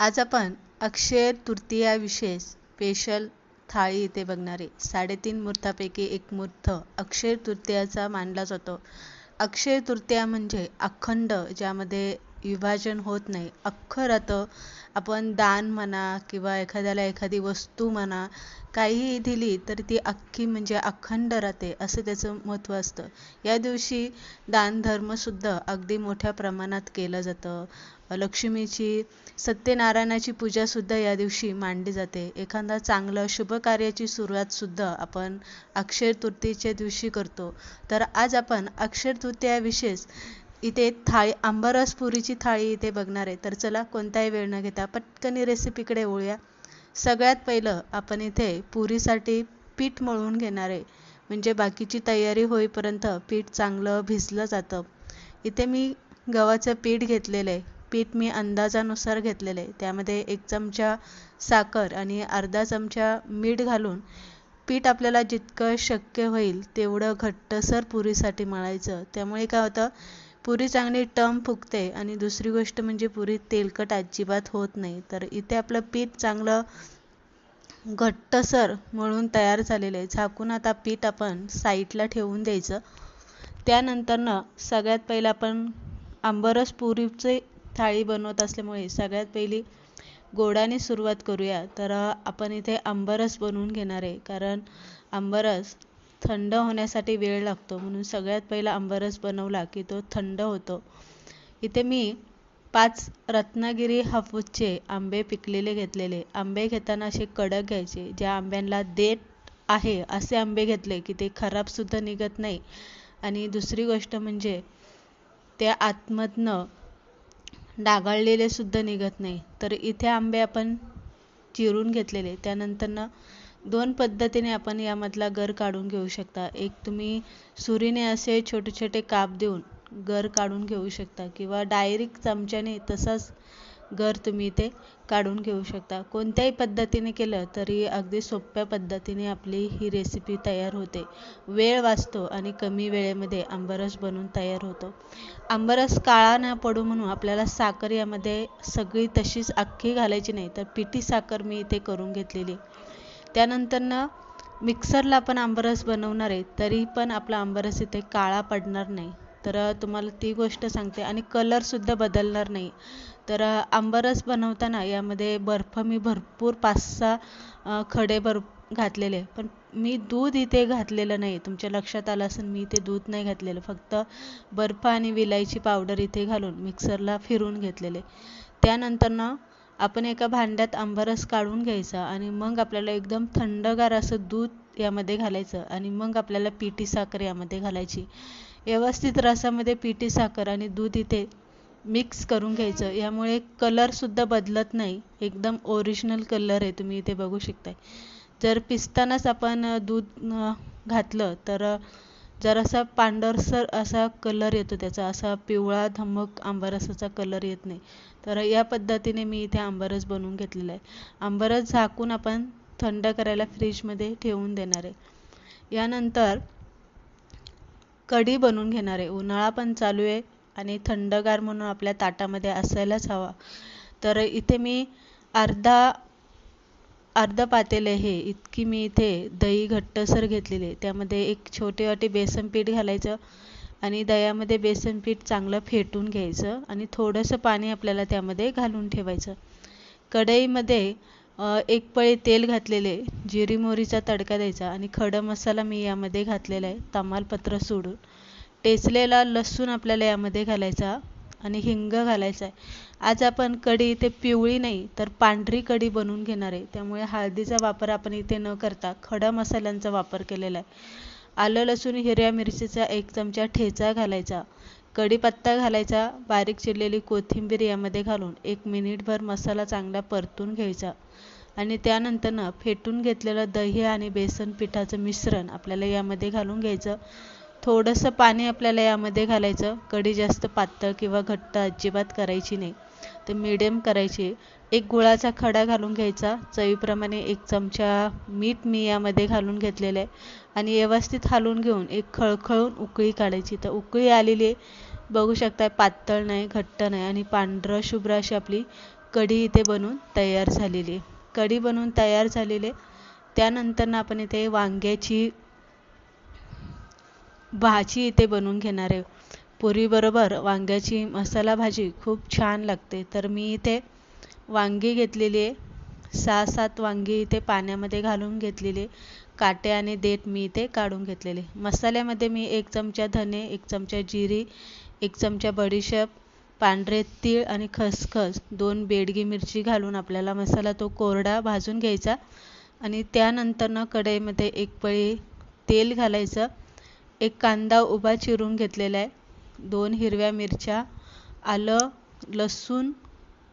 आज आपण अक्षय तृतीया विशेष स्पेशल थाळी इथे बघणारे. साडेतीन मूर्तापैकी एक मूर्त अक्षय तृतीयाचा मानला जातो. अक्षय तृतीया म्हणजे अखंड ज्यामध्ये विभाजन होत नाही. अख्खं राहतं आपण दान म्हणा किंवा एखाद्याला एखादी वस्तू म्हणा काहीही दिली तर ती अख्खी म्हणजे अखंड राहते असं त्याचं महत्त्व असतं. या दिवशी दानधर्मसुद्धा अगदी मोठ्या प्रमाणात केलं जातं. लक्ष्मीची सत्यनारायणाची पूजासुद्धा या दिवशी मांडली जाते. एखादा चांगलं शुभ कार्याची सुरुवातसुद्धा आपण अक्षय तृतीयेच्या दिवशी करतो. तर आज आपण अक्षय तृतीया विशेष इथे थाळी आंबारस पुरीची थाळी इथे बघणार आहे. तर चला कोणताही वेळ न घेता पटकन रेसिपीकडे वळूया. सगळ्यात पहिलं आपण इथे पुरीसाठी पीठ मळून घेणार आहे. म्हणजे बाकीची तयारी होईपर्यंत पीठ चांगलं भिजलं जातं. इथे मी गव्हाचं पीठ घेतलेलं आहे. पीठ मी अंदाजानुसार घेतलेलं आहे. त्यामध्ये एक चमचा साखर आणि अर्धा चमचा मीठ घालून पीठ आपल्याला जितकं शक्य होईल तेवढं घट्टसर पुरीसाठी मळायचं. त्यामुळे काय होतं? पुरी चांगली टम फुगते आणि दुसरी गोष्ट म्हणजे पुरी तेलकट अजिबात होत नाही. तर इथे आपलं पीठ चांगलं घट्टसर मळून तयार झालेलं आहे. झाकून आता पीठ आपण साईडला ठेवून द्यायचं. त्यानंतरनं सगळ्यात पहिलं आपण आंबरस पुरीचे थाळी बनवत असल्यामुळे सगळ्यात पहिली गोडाने सुरुवात करूया. तर आपण इथे आंबरस बनवून घेणार आहे. कारण आंबरस थंड होण्यासाठी वेळ लागतो. म्हणून सगळ्यात पहिला आंबरस बनवला की तो थंड होतो. इथे मी पाच रत्नागिरी हापूसचे आंबे पिकलेले घेतलेले. आंबे घेताना असे कडक घ्यायचे. ज्या आंब्यांना देठ आहे असे आंबे घेतले की ते खराबसुद्धा निघत नाही. आणि दुसरी गोष्ट म्हणजे त्या आतमधनं डागाळलेले सुद्धा निघत नाही. तर इथे आंबे आपण चिरून घेतलेले. त्यानंतरनं दोन पद्धतीने आपण यामधला गर काढून घेऊ शकता. एक तुम्ही सुरीने असे छोटे छोटे काप देऊन गर काढून घेऊ शकता किंवा डायरेक्ट चमच्याने तसाच गर तुम्ही इथे काढून घेऊ शकता. कोणत्याही पद्धतीने केलं तरी अगदी सोप्या पद्धतीने आपली ही रेसिपी तयार होते. वेळ वाचतो आणि कमी वेळेमध्ये आंबरस बनवून तयार होतो. आंबरस काळा न पडू म्हणून आपल्याला साखर यामध्ये सगळी तशीच अख्खी घालायची नाही तर पिठी साखर मी इथे करून घेतलेली. त्यानंतरनं मिक्सरला आपण आंबरस बनवणार आहे तरी पण आपला आंबरस इथे काळा पडणार नाही. तर तुम्हाला ती गोष्ट सांगते. आणि कलरसुद्धा बदलणार नाही. तर आंबरस बनवताना यामध्ये बर्फ मी भरपूर पाच सहा खडे बर्फ घातलेले पण मी दूध इथे घातलेलं नाही. तुमच्या लक्षात आलं असेल मी इथे दूध नाही घातलेलं. फक्त बर्फ आणि विलायची पावडर इथे घालून मिक्सरला फिरून घेतलेले त्यानंतरनं आपण एका भांड्यात आंबरस काढून घ्यायचा आणि मग आपल्याला एकदम थंडगार असं दूध यामध्ये घालायचं आणि मग आपल्याला पिठी साखर यामध्ये घालायची. व्यवस्थित रसामध्ये पिठी साखर आणि दूध इथे मिक्स करून घ्यायचं. यामुळे कलरसुद्धा बदलत नाही. एकदम ओरिजिनल कलर आहे. तुम्ही इथे बघू शकताय. जर पिसतानाच आपण दूध घातलं तर जरासा पांढरसर असा कलर येतो त्याचा असा पिवळा धमक आंबरसाचा कलर येत नाही. तर या पद्धतीने मी इथे आंबरस बनवून घेतलेला आहे. आंबरस झाकून आपण थंड करायला फ्रीजमध्ये ठेवून देणार आहे. यानंतर कढी बनवून घेणार आहे. उन्हाळा पण चालू आहे आणि थंडगार म्हणून आपल्या ताटामध्ये असायलाच हवा. तर इथे मी अर्धा अर्ध पातेले हे इतकी मी इथे दही घट्टसर आहे. त्यामध्ये एक छोटे वाटी बेसन पीठ घालायचं आणि दह्यामध्ये बेसन पीठ चांगलं फेटून घ्यायचं आणि थोडंसं पाणी आपल्याला त्यामध्ये घालून ठेवायचं. कढईमध्ये एक पळी तेल घातलेले जिरी मोहरीचा तडका द्यायचा आणि खडा मसाला मी यामध्ये घातलेला आहे तमालपत्र सोडून. टेचलेला लसूण आपल्याला यामध्ये घालायचा आणि हिंग घालायचा आहे. आज आपण कढी इथे पिवळी नाही तर पांढरी कढी बनवून घेणार आहे. त्यामुळे हळदीचा वापर आपण इथे न करता खडा मसाल्यांचा वापर केलेला आहे. आलं लसूण हिरव्या मिरचीचा एक चमचा ठेचा घालायचा. कढीपत्ता घालायचा बारीक चिरलेली कोथिंबीर यामध्ये घालून एक मिनिटभर मसाला चांगला परतून घ्यायचा. आणि त्यानंतरनं फेटून घेतलेलं दही आणि बेसन पिठाचं मिश्रण आपल्याला यामध्ये घालून घ्यायचं. थोडंसं पाणी आपल्याला यामध्ये घालायचं. कढी जास्त पातळ किंवा घट्ट अजिबात करायची नाही. तर मिडियम करायची. एक गुळाचा खडा घालून घ्यायचा. चवीप्रमाणे एक चमचा मीठ मी यामध्ये घालून घेतलेलं आहे. आणि व्यवस्थित हालून घेऊन एक खळखळून उकळी काढायची. तर उकळी आलेली बघू शकताय पातळ नाही घट्ट नाही. आणि पांढरं शुभ्र अशी आपली कढी इथे बनवून तयार झालेली आहे. कढी बनवून तयार झालेली त्यानंतर आपण इथे वांग्याची भाजी इथे बनवून घेणार आहे. पुरीबरोबर वांग्याची मसाला भाजी खूप छान लागते. तर मी इथे वांगी घेतलेली आहे. सहा सात वांगी इथे पाण्यामध्ये घालून घेतलेली काटे आणि देठ मी इथे काढून घेतलेले मसाल्यामध्ये मी एक चमचा धने एक चमचा जिरी एक चमचा बडीशेप पांढरे तीळ आणि खसखस दोन बेडगी मिरची घालून आपल्याला मसाला तो कोरडा भाजून घ्यायचा आणि त्यानंतर ना कढईमध्ये एक पळी तेल घालायचं. एक कांदा उभा चिरून घेतलेला आहे. दोन हिरव्या मिरच्या आलं लसूण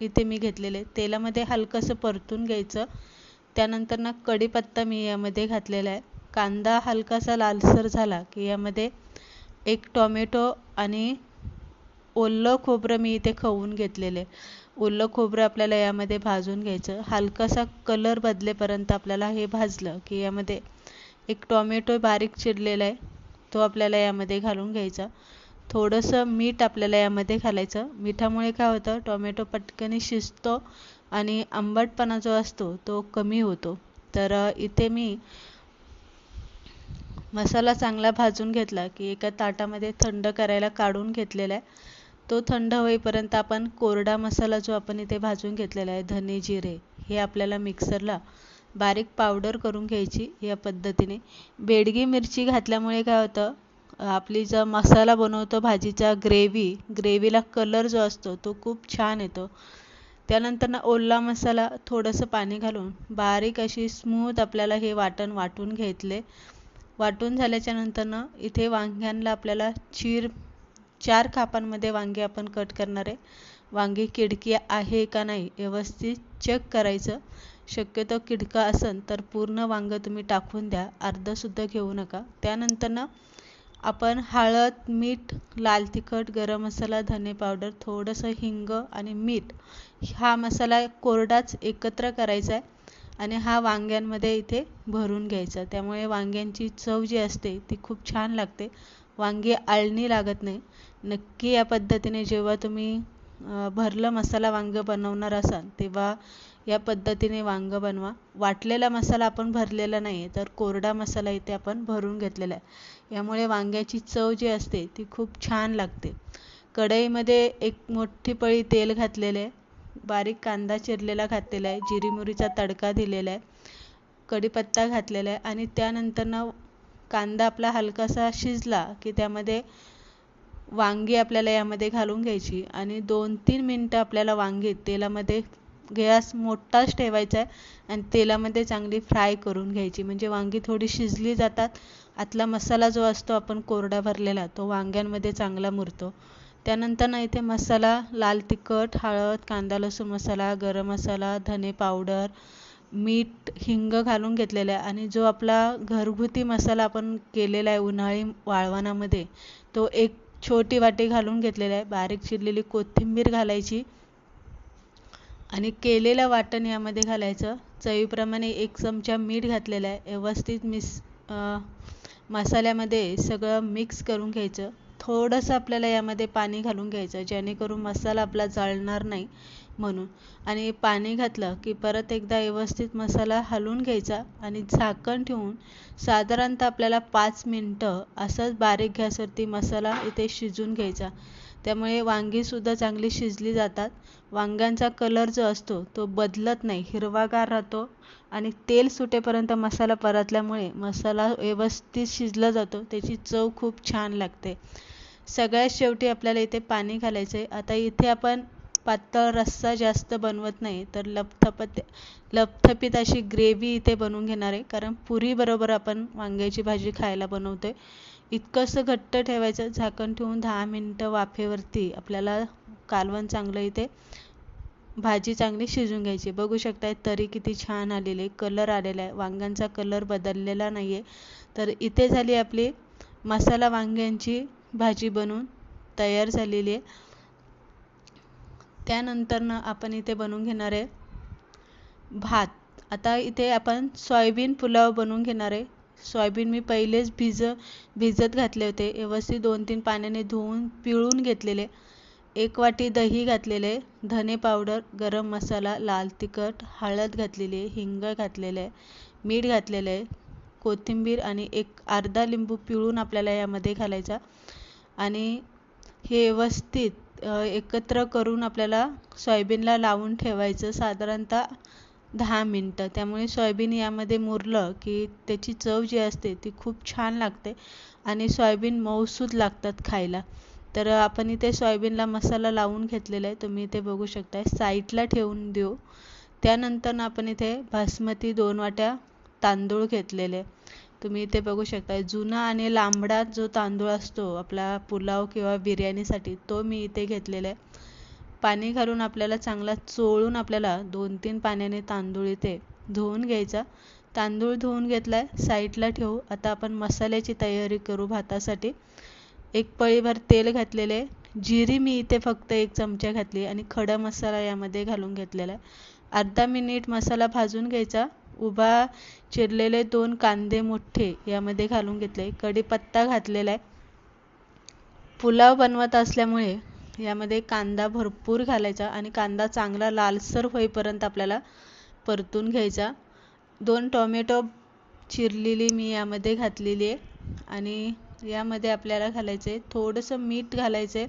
इथे मी घेतलेले. तेलामध्ये हलकंसं परतून घ्यायचं. त्यानंतर ना कढीपत्ता मी यामध्ये घातलेला आहे. कांदा हलकासा लालसर झाला की यामध्ये एक टोमॅटो आणि ओलं खोबरं मी इथे खवून घेतलेले. ओलं खोबरं आपल्याला यामध्ये भाजून घ्यायचं. हलकासा कलर बदलेपर्यंत आपल्याला हे भाजलं की यामध्ये एक टॉमॅटो बारीक चिरलेला आहे. तो आपल्याला यामध्ये घालून घ्यायचा. थोडंसं मीठ आपल्याला यामध्ये घालायचं. मिठामुळे काय होतं? टोमॅटो पटकन शिजतो आणि आंबटपणा जो असतो तो कमी होतो. तर इथे मी मसाला चांगला भाजून घेतला की एका ताटामध्ये थंड करायला काढून घेतलेला आहे. तो थंड होईपर्यंत आपण कोरडा मसाला जो आपण इथे भाजून घेतलेला आहे धने जिरे हे आपल्याला मिक्सरला बारीक पावडर करून घ्यायची या पद्धतीने. बेडगी मिरची घातल्यामुळे काय होतं आपली जो मसाला बनवतो भाजीचा ग्रेव्ही ग्रेव्हीला कलर जो असतो तो खूप छान येतो. त्यानंतर ना ओला मसाला थोडंसं पाणी घालून बारीक अशी स्मूथ आपल्याला हे वाटण वाटून घेतले. वाटून झाल्याच्या नंतरनं इथे वांग्यांना आपल्याला चीर चार खापांमध्ये वांगे आपण कट करणार आहे. वांगी किडकी आहे का नाही व्यवस्थित चेक करायचं. शक्यतो किडका असेल तर पूर्ण वांगं तुम्ही टाकून द्या. अर्धसुद्धा घेऊ नका. त्यानंतर ना आपण हळद मीठ लाल तिखट गरम मसाला धने पावडर थोडंसं हिंग आणि मीठ हा मसाला कोरडाच एकत्र करायचा आहे आणि हा वांग्यांमध्ये इथे भरून घ्यायचा. त्यामुळे वांग्यांची चव जी असते ती खूप छान लागते. वांगी आळणी लागत नाही. नक्की या पद्धतीने जेव्हा तुम्ही भरलं मसाला वांगं बनवणार असाल तेव्हा या पद्धतीने वांगं बनवा. वाटलेला मसाला आपण भरलेला नाही आहे तर कोरडा मसाला इथे आपण भरून घेतलेला आहे. यामुळे वांग्याची चव जी असते ती खूप छान लागते. कढईमध्ये एक मोठी पळी तेल घातलेले आहे. बारीक कांदा चिरलेला घातलेला आहे. जिरी मोहरीचा तडका दिलेला आहे. कढीपत्ता घातलेला आहे. आणि त्यानंतर कांदा आपला हलकासा शिजला की त्यामध्ये वांगी आपल्याला यामध्ये घालून घ्यायची. आणि दोन तीन मिनटं आपल्याला वांगी तेलामध्ये गॅस मोठाच ठेवायचा आहे आणि तेलामध्ये चांगली फ्राय करून घ्यायची. म्हणजे वांगी थोडी शिजली जातात. आतला मसाला जो असतो आपण कोरडा भरलेला तो वांग्यांमध्ये चांगला मुरतो. त्यानंतर ना इथे मसाला लाल तिखट हळद कांदा लसूण मसाला गरम मसाला धने पावडर मीठ हिंग घालून घेतलेला आहे. आणि जो आपला घरगुती मसाला आपण केलेला आहे उन्हाळी वाळवणामध्ये तो एक छोटी वाटी घालून घेतलेला आहे. बारीक चिरलेली कोथिंबीर घालायची. आणि केलेलं वाटण यामध्ये घालायचं. चवीप्रमाणे एक चमचा मीठ घातलेला आहे. व्यवस्थित मिस मसाल्यामध्ये सगळं मिक्स करून घ्यायचं. थोडंसं आपल्याला यामध्ये पाणी घालून घ्यायचं जेणेकरून मसाला आपला जळणार नाही म्हणून. आणि पाणी घातलं की परत एकदा व्यवस्थित मसाला हलवून घ्यायचा आणि झाकण ठेवून साधारणतः आपल्याला पाच मिनटं असंच बारीक गॅसवरती मसाला इथे शिजून घ्यायचा. त्यामुळे वांगीसुद्धा चांगली शिजली जातात. वांग्यांचा कलर जो असतो तो बदलत नाही हिरवागार राहतो आणि तेल सुटेपर्यंत मसाला परतल्यामुळे मसाला व्यवस्थित शिजला जातो त्याची चव खूप छान लागते. सगळ्यात शेवटी आपल्याला इथे पाणी घालायचं आहे आता इथे आपण पातळ रस्सा जास्त बनवत नाही तर लपथपत लपथपीत अशी ग्रेव्ही इथे बनवून घेणार आहे. कारण पुरीबरोबर आपण वांग्याची भाजी खायला बनवतो आहे इतकंसं घट्ट ठेवायचं झाकण ठेवून दहा मिनटं वाफेवरती आपल्याला कालवण चांगलं इथे भाजी चांगली शिजून घ्यायची. बघू शकताय तरी किती छान आलेली आहे. कलर आलेला आहे. वांग्यांचा कलर बदललेला नाही आहे तर इथे झाली आपली मसाला वांग्यांची भाजी बनवून तयार झालेली आहे. त्यानंतरनं आपण इथे बनवून घेणार आहे भात. आता इथे आपण सोयाबीन पुलाव बनवून घेणार आहे. सोयाबीन मी पहिलेच भिज भिजत घातले होते. व्यवस्थित दोन तीन पाण्याने धुवून पिळून घेतलेले. एक वाटी दही घातलेले धने पावडर गरम मसाला लाल तिखट हळद घातलेली हिंग घातलेलं आहे मीठ घातलेलं आहे कोथिंबीर आणि एक अर्धा लिंबू पिळून आपल्याला यामध्ये घालायचा. आणि हे व्यवस्थित एकत्र करून आपल्याला सोयाबीनला लावून ठेवायचं. साधारणतः दहा मिनटं. त्यामुळे सोयाबीन यामध्ये मुरलं की त्याची चव जी असते ती खूप छान लागते आणि सोयाबीन मऊसूद लागतात खायला. तर आपण इथे सोयाबीनला मसाला लावून घेतलेला आहे. तुम्ही इथे बघू शकताय. साईडला ठेवून देऊ. त्यानंतर आपण इथे बासमती दोन वाट्या तांदूळ घेतलेले. तुम्ही इथे बघू शकता जुना आणि लांबडा जो तांदूळ असतो आपला पुलाव किंवा बिर्याणीसाठी तो मी इथे घेतलेला आहे. पाणी घालून आपल्याला चांगला चोळून आपल्याला दोन तीन पाण्याने तांदूळ इथे धुवून घ्यायचा. तांदूळ धुवून घेतलाय साईडला ठेवू. आता आपण मसाल्याची तयारी करू भातासाठी. एक पळीभर तेल घातलेले जिरी मी इथे फक्त एक चमचा घातली आणि खडा मसाला यामध्ये घालून घेतलेला आहे. अर्धा मिनिट मसाला भाजून घ्यायचा. उभा चिरलेले दोन कांदे मोठे यामध्ये घालून घेतले. कढीपत्ता घातलेला आहे. पुलाव बनवत असल्यामुळे यामध्ये कांदा भरपूर घालायचा आणि कांदा चांगला लालसर होईपर्यंत आपल्याला परतून घ्यायचा. दोन टोमॅटो चिरलेली मी यामध्ये घातलेली आहे आणि यामध्ये आपल्याला घालायचे थोडंसं मीठ घालायचे.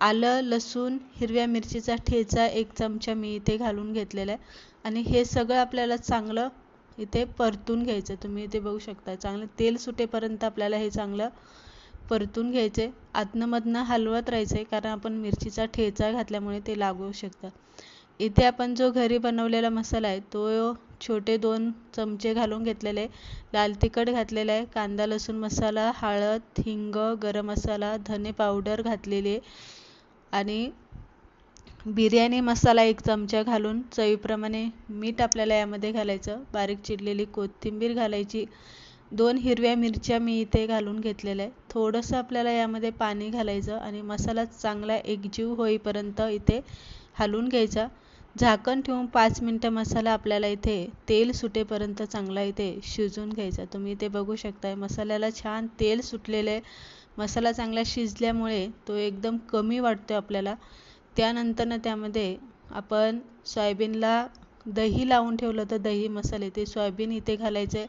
आलं लसूण हिरव्या मिरचीचा ठेचा एक चमचा मी इथे घालून घेतलेला आहे आणि हे सगळं आपल्याला चांगलं इथे परतून घ्यायचं. तुम्ही इथे बघू शकता चांगलं तेल सुटेपर्यंत आपल्याला हे चांगलं परतून घ्यायचे. आतनंमधनं हलवत राहायचे कारण आपण मिरचीचा ठेचा घातल्यामुळे ते लागू शकतात. इथे आपण जो घरी बनवलेला मसाला आहे तो छोटे दोन चमचे घालून घेतलेले लाल तिखट घातलेलं आहे. कांदा लसूण मसाला हळद हिंग गरम मसाला धने पावडर घातलेले आणि बिर्याणी मसाला एक चमचा घालून चवीप्रमाणे मीठ आपल्याला यामध्ये घालायचं. बारीक चिरलेली कोथिंबीर घालायची. दोन हिरव्या मिरच्या मी इथे घालून घेतलेल्या आहे थोडंसं आपल्याला यामध्ये पाणी घालायचं आणि मसाला चांगला एकजीव होईपर्यंत इथे हलवून घ्यायचा. झाकण ठेवून पाच मिनटं मसाला आपल्याला इथे तेल सुटेपर्यंत चांगला इथे शिजून घ्यायचा. तुम्ही इथे बघू शकताय मसाल्याला छान तेल सुटलेले मसाला चांगला शिजल्यामुळे तो एकदम कमी वाटतो आपल्याला. त्यानंतरनं त्यामध्ये आपण सोयाबीनला दही लावून ठेवलं तर दही मसाले ते सोयाबीन इथे घालायचे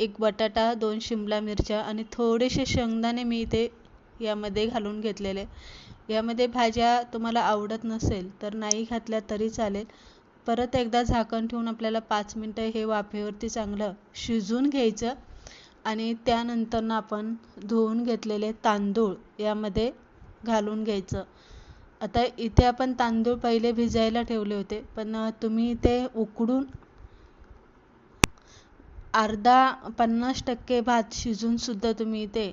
एक बटाटा दोन शिमला मिरच्या आणि थोडेसे शेंगदाणे मी इथे यामध्ये घालून घेतलेले. यामध्ये भाज्या तुम्हाला आवडत नसेल तर नाही घातल्या तरी चालेल. परत एकदा झाकण ठेवून आपल्याला पाच मिनटं हे वाफेवरती चांगलं शिजून घ्यायचं आणि त्यानंतरनं आपण धुवून घेतलेले तांदूळ यामध्ये घालून घ्यायचं. आता इथे आपण तांदूळ पहिले भिजायला ठेवले होते पण तुम्ही इथे उकडून अर्धा पन्नास टक्के भात शिजूनसुद्धा तुम्ही इथे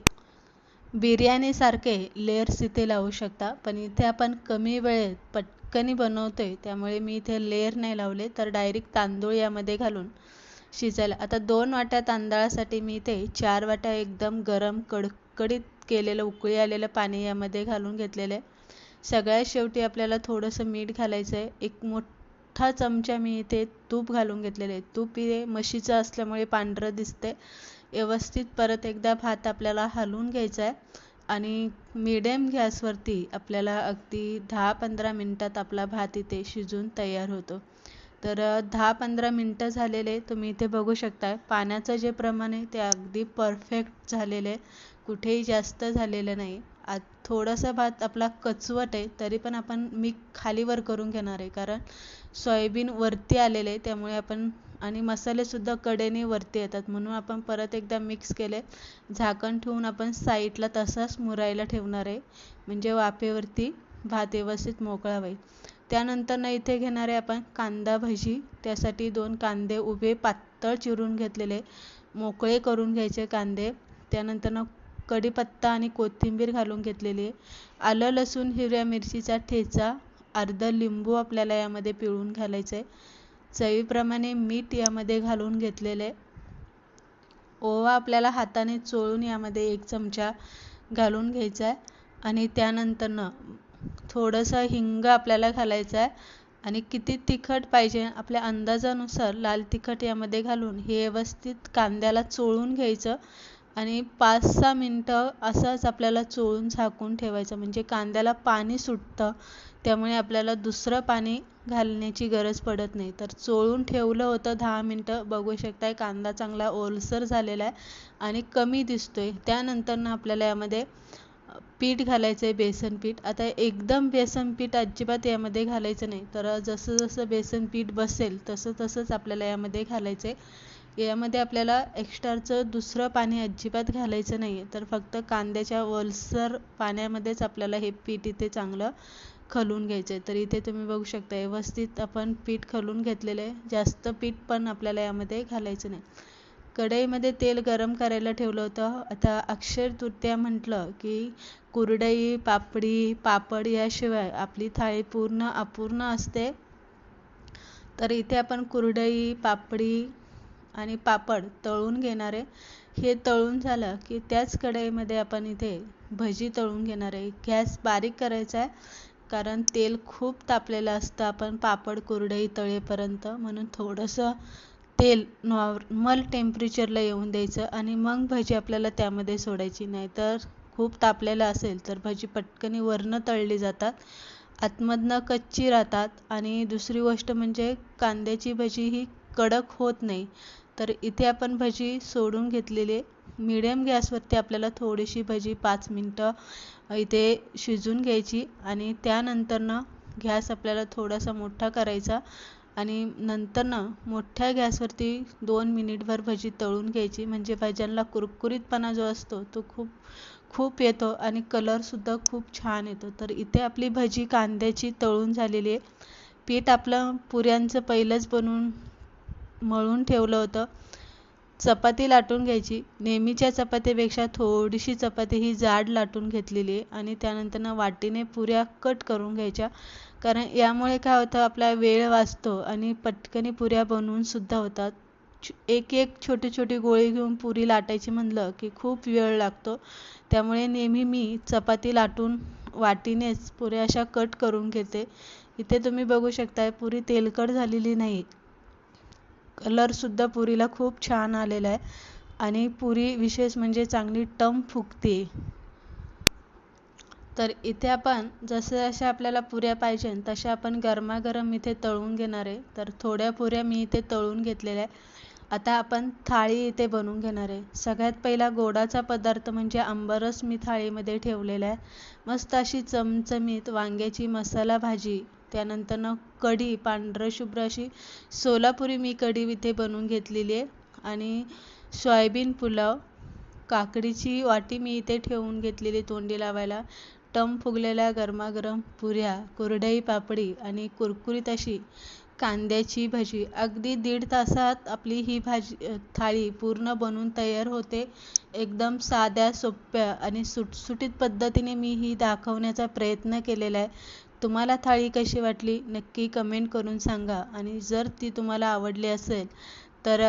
बिर्याणीसारखे लेयर्स इथे लावू शकता. पण इथे आपण कमी वेळेत पटकनी आहे त्यामुळे मी इथे लेयर नाही लावले तर डायरेक्ट तांदूळ यामध्ये घालून शिजायला. आता दोन वाट्या तांदळासाठी मी इथे चार वाट्या एकदम गरम कडकडीत केलेलं उकळी आलेलं पाणी यामध्ये घालून घेतलेलं आहे. सगळ्यात शेवटी आपल्याला थोडंसं मीठ घालायचं आहे एक मोठ मोठा चमचा मी इथे तूप घालून घेतलेले तूप हे म्हशीचं असल्यामुळे पांढरं दिसते व्यवस्थित परत एकदा भात आपल्याला हलवून घ्यायचा आहे आणि मिडियम गॅसवरती आपल्याला अगदी दहा पंधरा मिनटात आपला भात इथे शिजून तयार होतो. तर दहा पंधरा मिनटं झालेले तुम्ही इथे बघू शकता पाण्याचं जे प्रमाण आहे ते अगदी परफेक्ट झालेले आहे. कुठेही जास्त झालेलं नाही. आत थोडासा भात आपला कचवट आहे तरी पण आपण मी खालीवर करून घेणार आहे. कारण सोयाबीन वरती आलेले आहे त्यामुळे आपण आणि मसालेसुद्धा कडेने वरती येतात. म्हणून आपण परत एकदा मिक्स केले. झाकण ठेवून आपण साईडला तसाच मुरायला ठेवणार आहे. म्हणजे वाफेवरती भात व्यवस्थित मोकळा होईल. त्यानंतर ना इथे घेणारे आपण कांदा भजी. त्यासाठी दोन कांदे उभे पातळ चिरून घेतलेले. मोकळे करून घ्यायचे कांदे. त्यानंतर ना कढीपत्ता आणि कोथिंबीर घालून घेतलेली आहे. आलं लसूण हिरव्या मिरचीचा ठेचा अर्धा लिंबू आपल्याला यामध्ये पिळून घालायचं आहे. चवीप्रमाणे मीठ यामध्ये घालून घेतलेलं आहे. ओवा आपल्याला हाताने चोळून यामध्ये एक चमचा घालून घ्यायचा आहे. आणि त्यानंतरनं थोडंसं हिंग आपल्याला घालायचं आहे. आणि किती तिखट पाहिजे आपल्या अंदाजानुसार लाल तिखट यामध्ये घालून हे व्यवस्थित कांद्याला चोळून घ्यायचं. आणि पाच सहा मिनटं असंच आपल्याला चोळून झाकून ठेवायचं. म्हणजे कांद्याला पाणी सुटतं त्यामुळे आपल्याला दुसरं पाणी घालण्याची गरज पडत नाही. तर चोळून ठेवलं होतं दहा मिनटं बघू शकताय कांदा चांगला ओलसर झालेला आहे आणि कमी दिसतोय. त्यानंतर आपल्याला यामध्ये पीठ घालायचं आहे बेसन पीठ. आता एकदम बेसन पीठ अजिबात यामध्ये घालायचं नाही. तर जसं जसं बेसन पीठ बसेल तसं तसंच आपल्याला यामध्ये घालायचं आहे यामध्ये आपल्याला एक्स्ट्राचं दुसरं पाणी अजिबात घालायचं नाही आहे तर फक्त कांद्याच्या ओलसर पाण्यामध्येच आपल्याला हे पीठ इथे चांगलं खलून घ्यायचं आहे तर इथे तुम्ही बघू शकता व्यवस्थित आपण पीठ खलून घेतलेलं आहे. जास्त पीठ पण आपल्याला यामध्ये घालायचं नाही. कढईमध्ये तेल गरम करायला ठेवलं होतं. आता अक्षर तृतीया म्हटलं की कुरडई पापडी पापड याशिवाय आपली थाळी पूर्ण अपूर्ण असते. तर इथे आपण कुरडई पापडी आणि पापड तळून घेणार. आहे हे तळून झालं की त्याच कढईमध्ये आपण इथे भजी तळून घेणार आहे. गॅस बारीक करायचा आहे कारण तेल खूप तापलेलं असतं. आपण पापड कुरडई तळेपर्यंत म्हणून थोडंसं तेल नॉर्मल टेम्परेचरला येऊन द्यायचं आणि मग भजी आपल्याला त्यामध्ये सोडायची. नाही तर खूप तापलेलं असेल तर भजी पटकनी वरनं तळली जातात. आतमधनं कच्ची राहतात. आणि दुसरी गोष्ट म्हणजे कांद्याची भजी ही कडक होत नाही. तर इथे आपण भजी सोडून घेतलेली. मिडियम गॅसवरती आपल्याला थोडीशी भजी पाच मिनटं इथे शिजून घ्यायची आणि त्यानंतरनं गॅस आपल्याला थोडासा मोठा करायचा आणि नंतरनं मोठ्या गॅसवरती दोन मिनिटभर भजी तळून घ्यायची. म्हणजे भाज्यांना कुरकुरीतपणा जो असतो तो खूप खूप येतो आणि कलरसुद्धा खूप छान येतो. तर इथे आपली भजी कांद्याची तळून झालेली आहे. पीठ आपलं पुऱ्यांचं पहिलंच बनवून मळून ठेवलं होतं. चपाती लाटून घ्यायची. नेहमीच्या चपातीपेक्षा थोडीशी चपाती ही जाड लाटून घेतलेली आहे आणि त्यानंतर वाटीने पुऱ्या कट करून घ्यायच्या. कारण यामुळे काय होतं आपला वेळ वाचतो आणि पटकनी पुऱ्या बनवून सुद्धा होतात. एक एक छोटी छोटी गोळी घेऊन पुरी लाटायची म्हणलं की खूप वेळ लागतो. त्यामुळे नेहमी मी चपाती लाटून वाटीनेच पुऱ्या अशा कट करून घेते. इथे तुम्ही बघू शकताय पुरी तेलकट झालेली नाही. कलरसुद्धा पुरीला खूप छान आलेला आहे. आणि पुरी विशेष म्हणजे चांगली टम फुगते. तर इथे आपण जसं जशा आपल्याला पुऱ्या पाहिजे तशा आपण गरमागरम इथे तळून घेणार आहे. तर थोड्या पुऱ्या मी इथे तळून घेतलेल्या आहे आता आपण थाळी इथे बनवून घेणार आहे. सगळ्यात पहिला गोडाचा पदार्थ म्हणजे आंबरस मी थाळीमध्ये ठेवलेला आहे. मस्त अशी चमचमीत वांग्याची मसाला भाजी त्यानंतरनं कढी पांढरं शुभ्र अशी सोलापुरी मी कढी इथे बनवून घेतलेली आहे. आणि सोयाबीन पुलाव काकडीची वाटी मी इथे ठेवून घेतलेली तोंडी लावायला. टम फुगलेल्या गरमागरम पुऱ्या कुरडई पापडी आणि कुरकुरीत अशी कांद्याची भजी. अगदी दीड तासात आपली ही भाजी थाळी पूर्ण बनवून तयार होते. एकदम साध्या सोप्या आणि सुटसुटीत पद्धतीने मी ही दाखवण्याचा प्रयत्न केलेला आहे. तुम्हाला थाळी कशी वाटली नक्की कमेंट करून सांगा. आणि जर ती तुम्हाला आवडली असेल तर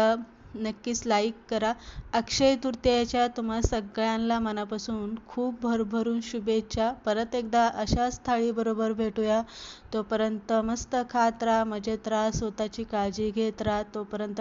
नक्कीच लाईक करा. अक्षय तृतीयाच्या तुम्हा सगळ्यांना मनापासून खूप भरभरून शुभेच्छा. परत एकदा अशाच थाळीबरोबर भेटूया. तोपर्यंत मस्त खात राहा मजेत राहा स्वतःची काळजी घेत राहा. तोपर्यंत